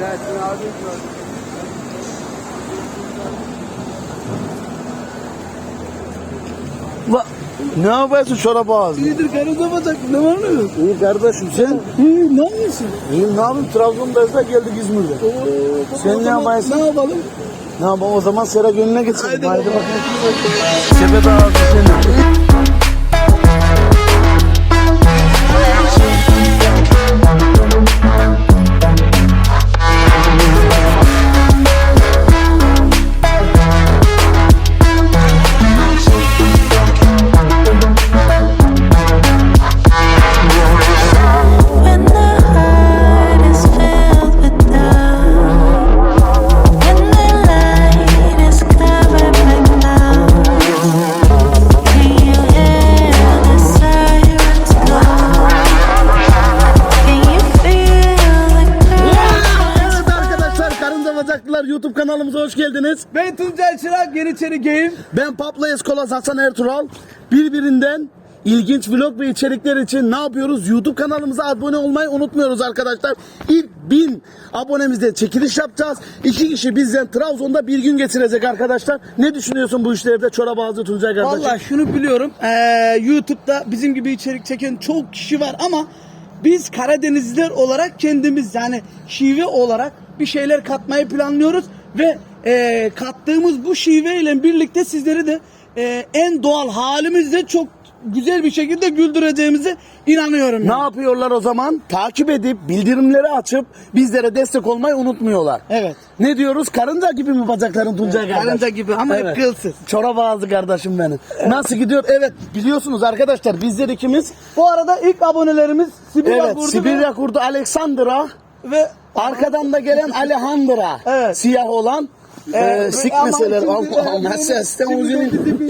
Selahattin abi gördüm. La, ne yapıyorsun çorap ağzı? İyidir karıda bacak ne var ne yok? İyi kardeşim sen? İyi ne yapıyorsun? İyiyim ne yapayım Trabzon'dayız da geldik İzmir'de. Sen O ne yapıyorsun? Ne yapalım? Ne yapalım o zaman Sera gönlüne geçelim. Haydi Haydi, bakalım. Sepet ağzı senin. Kanalımıza hoş geldiniz. Ben Tuncel Çırak Yeniçeri Game. Ben Pablo Escolas Hasan Ertuğral. Birbirinden ilginç vlog ve içerikler için ne yapıyoruz? YouTube kanalımıza abone olmayı unutmuyoruz arkadaşlar. İlk 1000 abonemizde çekiliş yapacağız. İki kişi bizden Trabzon'da bir gün geçirecek arkadaşlar. Ne düşünüyorsun bu işlerde Çorap Ağzı Tuncay kardeşim? Valla şunu biliyorum. Ee, YouTube'da bizim gibi içerik çeken çok kişi var ama biz Karadenizliler olarak kendimiz yani şive olarak bir şeyler katmayı planlıyoruz ve e, kattığımız bu şive ile birlikte sizleri de e, en doğal halimizde çok güzel bir şekilde güldüreceğimize inanıyorum. Ne yani. yapıyorlar o zaman? Takip edip bildirimleri açıp bizlere destek olmayı unutmuyorlar. Evet. Ne diyoruz? Karınca gibi mi bacakların Tuncay kardeş? Karınca gibi ama hep kılsız. Çorap ağzı kardeşim benim. Nasıl gidiyor? Evet biliyorsunuz arkadaşlar bizler ikimiz Bu arada ilk abonelerimiz Sibirya evet, Kurdu ve- Sibirya kurdu Alexandra ve arkadan da gelen Alejandra Evet. siyah olan Ee, e, sikmeseler ama şimdi, e, Allah'ım sesten şimdi uzun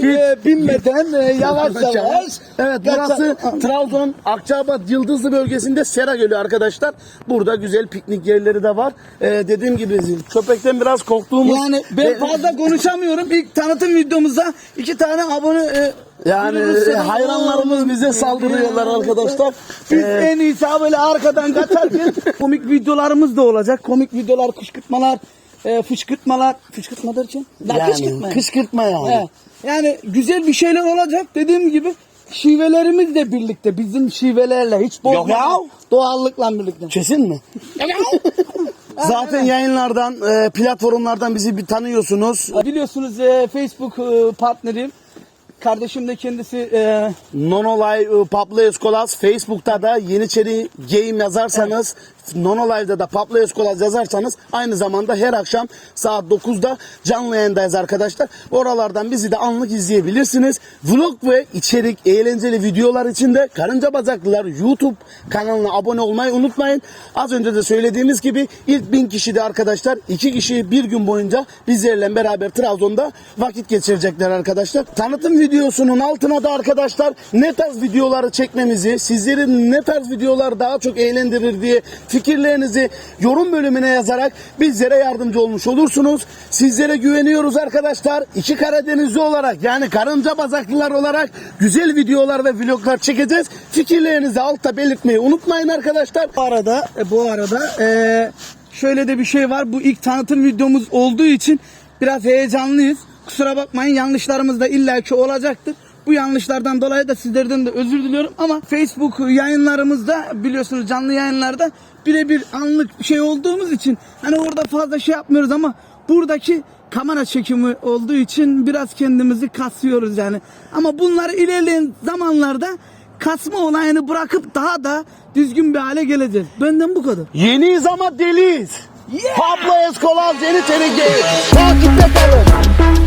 e, binmeden e, yavaş yavaş. Evet burası Trabzon Akçabat Yıldızlı bölgesinde Sera Gölü arkadaşlar. Burada güzel piknik yerleri de var. Ee, dediğim gibi köpekten biraz korktuğumuz Yani ben ve- fazla konuşamıyorum. İlk tanıtım videomuzda iki tane abone e, Yani hayranlarımız bize saldırıyorlar arkadaşlar. Biz Ee, en iyisi ha böyle arkadan kaçarken komik videolarımız da olacak. Komik videolar, kışkırtmalar, e, fışkırtmalar. Fışkırtma derken? La yani, kışkırtma. kışkırtma yani. He. Yani güzel bir şeyler olacak. Dediğim gibi şivelerimiz de birlikte. Bizim şivelerle hiç bozmadan. ya. Doğallıkla birlikte. Kesin mi? Zaten yayınlardan, e, platformlardan bizi bir tanıyorsunuz. Biliyorsunuz e, Facebook e, partnerim. Kardeşim de kendisi e, Nonolay e, Pablo Escolas Facebook'ta da Yeniçeri Game yazarsanız Nonolive'da da Pablo Escolas yazarsanız aynı zamanda her akşam saat 9'da canlı yayındayız arkadaşlar. Oralardan bizi de anlık izleyebilirsiniz. Vlog ve içerik eğlenceli videolar için de Karınca Bacaklılar YouTube kanalına abone olmayı unutmayın. Az önce de söylediğimiz gibi ilk bin kişi de arkadaşlar iki kişi bir gün boyunca bizlerle beraber Trabzon'da vakit geçirecekler arkadaşlar. Tanıtım videosunun altına da arkadaşlar ne tarz videoları çekmemizi, sizlerin ne tarz videolar daha çok eğlendirir diye fikirlerinizi yorum bölümüne yazarak bizlere yardımcı olmuş olursunuz. Sizlere güveniyoruz arkadaşlar. İki Karadenizli olarak yani karınca bazaklılar olarak güzel videolar ve vloglar çekeceğiz. Fikirlerinizi altta belirtmeyi unutmayın arkadaşlar. bu arada e, bu arada e, şöyle de bir şey var. Bu ilk tanıtım videomuz olduğu için biraz heyecanlıyız. Kusura bakmayın yanlışlarımız da illaki olacaktır. Bu yanlışlardan dolayı da sizlerden de özür diliyorum ama Facebook yayınlarımızda biliyorsunuz canlı yayınlarda birebir anlık bir şey olduğumuz için hani orada fazla şey yapmıyoruz ama buradaki kamera çekimi olduğu için biraz kendimizi kasıyoruz yani. Ama bunları ilerleyen zamanlarda kasma olayını bırakıp daha da düzgün bir hale geleceğiz. Benden bu kadar. Yeniyiz ama deliyiz. Yeah! Pablo Escolar Yeni Game. Takipte kalın.